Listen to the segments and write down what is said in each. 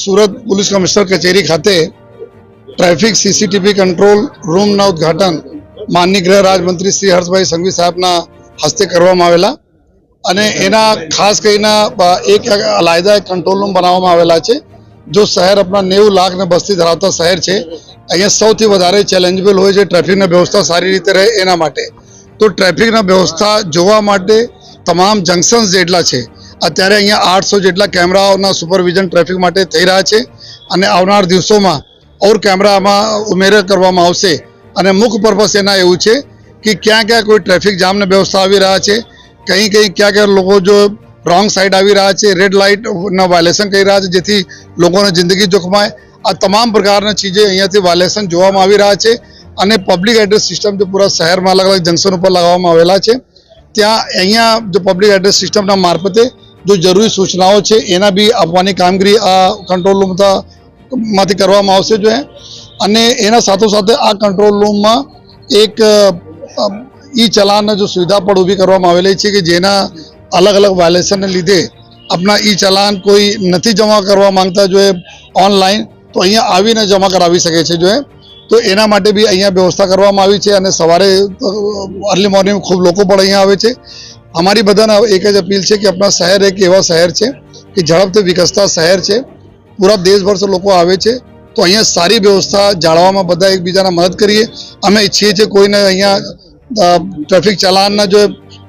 Surat police commissioner કચેરી ખાતે traffic CCTV control રૂમના ઉદ્ઘાટન માનની ગૃહ રાજમંત્રી શ્રી હર્ષભાઈ સંઘવી સાહેબના હસ્તે કરવામાં આવેલા અને એના ખાસ કરીને એક અલાયદા કંટ્રોલ રૂમ બનાવવામાં આવેલા છે, જો શહેર આપણા નેવું લાખ ને બસ્તી ધરાવતા શહેર છે, અહીંયા સૌથી વધારે ચેલેન્જેબલ હોય છે ટ્રાફિકની વ્યવસ્થા સારી રીતે રહે એના માટે. તો ટ્રાફિકના વ્યવસ્થા જોવા માટે તમામ જંકશન્સ જેટલા છે અત્યારે અહીંયા આઠસો જેટલા કેમેરાઓના સુપરવિઝન ટ્રાફિક માટે થઈ રહ્યા છે અને આવનાર દિવસોમાં ઓર કેમેરામાં ઉમેરો કરવામાં આવશે અને મુખ્ય પર્પસ એના એવું છે કે ક્યાં ક્યાં કોઈ ટ્રાફિક જામની વ્યવસ્થા આવી રહ્યા છે, કંઈ કંઈ ક્યાં ક્યાં લોકો જો રોંગ સાઈડ આવી રહ્યા છે રેડ લાઇટના વાયલેશન કરી રહ્યા છે, જેથી લોકોને જિંદગી જોખમાય. આ તમામ પ્રકારના ચીજે અહીંયાથી વાયલેશન જોવામાં આવી રહ્યા છે અને પબ્લિક એડ્રેસ સિસ્ટમ જે પૂરા શહેરમાં અલગ અલગ જંકશન ઉપર લગાવવામાં આવેલા છે. ત્યાં અહીંયા જો પબ્લિક એડ્રેસ સિસ્ટમના મારફતે જો જરૂરી સૂચનાઓ છે, એના બી આપવાની કામગીરી આ કંટ્રોલ રૂમમાંથી કરવામાં આવશે જો અને એના સાથોસાથે આ કંટ્રોલ રૂમમાં એક ઈ ચલાનને જો સુવિધા પણ ઊભી કરવામાં આવેલી છે કે જેના અલગ અલગ વાયોલેશનને લીધે આપણા ઈ ચલાન કોઈ નથી જમા કરવા માંગતા જો એ ઓનલાઈન તો અહીંયા આવીને જમા કરાવી શકે છે જો તો એના માટે બી અહીંયા વ્યવસ્થા કરવામાં આવી છે અને સવારે અર્લી મોર્નિંગ ખૂબ લોકો પણ અહીંયા આવે છે. અમારી બધાને એક જ અપીલ છે કે આપણા શહેર એક એવા શહેર છે કે ઝડપથી વિકસતા શહેર છે. પૂરા દેશભરથી લોકો આવે છે. તો અહીંયા સારી વ્યવસ્થા જાળવવામાં બધા એકબીજાને મદદ કરીએ. અમે ઈચ્છીએ છીએ કોઈને અહીંયા ટ્રાફિક ચલાનના જો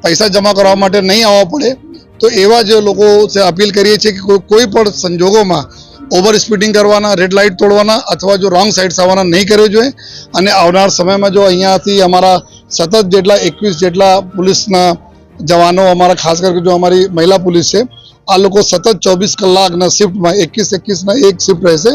પૈસા જમા કરવા માટે નહીં આવવા પડે, તો એવા જે લોકો અપીલ કરીએ છીએ કે કોઈ- પણ સંજોગોમાં ઓવર સ્પીડિંગ કરવાના, રેડ લાઇટ તોડવાના અથવા જો રોંગ સાઇડ્સ આવવાના નહીં કરવો જોઈએ. અને આવનાર સમયમાં જો અહીંયાથી અમારા સતત જેટલા એકવીસ જેટલા પોલીસના જવાનો અમારા ખાસ કરીને જો અમારી મહિલા પોલીસ છે આ લોકો સતત ચોવીસ કલાકના શિફ્ટમાં એકવીસ એકવીસના એક શિફ્ટ રહેશે.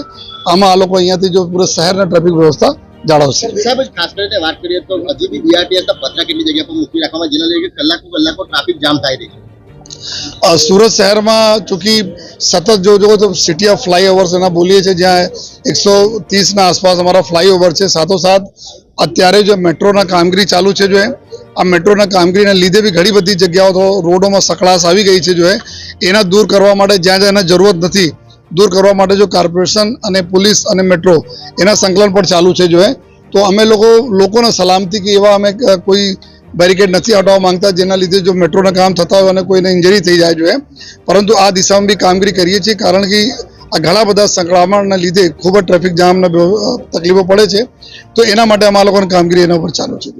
આમાં આ લોકો અહીંયાથી જો પૂરા શહેરના ટ્રાફિક વ્યવસ્થા જાળવશે. સાહેબ ખાસ કરીને વાત કરીએ તો હજુ બી બીઆરટીએસ પથરા કેટલી જગ્યા પર મૂકી રાખવામાં જેના લીધે કલાકો કલાકો ટ્રાફિક જામ થાય રહી છે સુરત શહેરમાં ચૂંકી સતત જો જો તો સિટી ઓફ ફ્લાયઓવર્સ એના બોલીએ છીએ જ્યાં એકસો ત્રીસના આસપાસ અમારા ફ્લાયઓવર છે સાથોસાથ અત્યારે જે મેટ્રોના કામગીરી ચાલુ છે જો એ આ મેટ્રોના કામગીરીના લીધે બી ઘણી બધી જગ્યાઓ તો રોડોમાં સકળાશ આવી ગઈ છે જો એ. એના દૂર કરવા માટે જ્યાં જ્યાં એને જરૂરત નથી, દૂર કરવા માટે જો કોર્પોરેશન અને પોલીસ અને મેટ્રો એના સંકલન પણ ચાલુ છે જો તો અમે લોકો, લોકોને સલામતી કે એવા અમે કોઈ બેરિકેડ નથી હટાવવા માંગતા, જેના લીધે જો મેટ્રોના કામ થતા હોય અને કોઈને ઇન્જરી થઈ જાય જોઈએ પરંતુ આ દિશામાં બી કામગીરી કરીએ છીએ, કારણ કે આ ઘણા બધા સંકળામણના લીધે ખૂબ જ ટ્રાફિક જામના તકલીફો પડે છે. તો એના માટે અમારા લોકોની કામગીરી એના ઉપર ચાલુ છે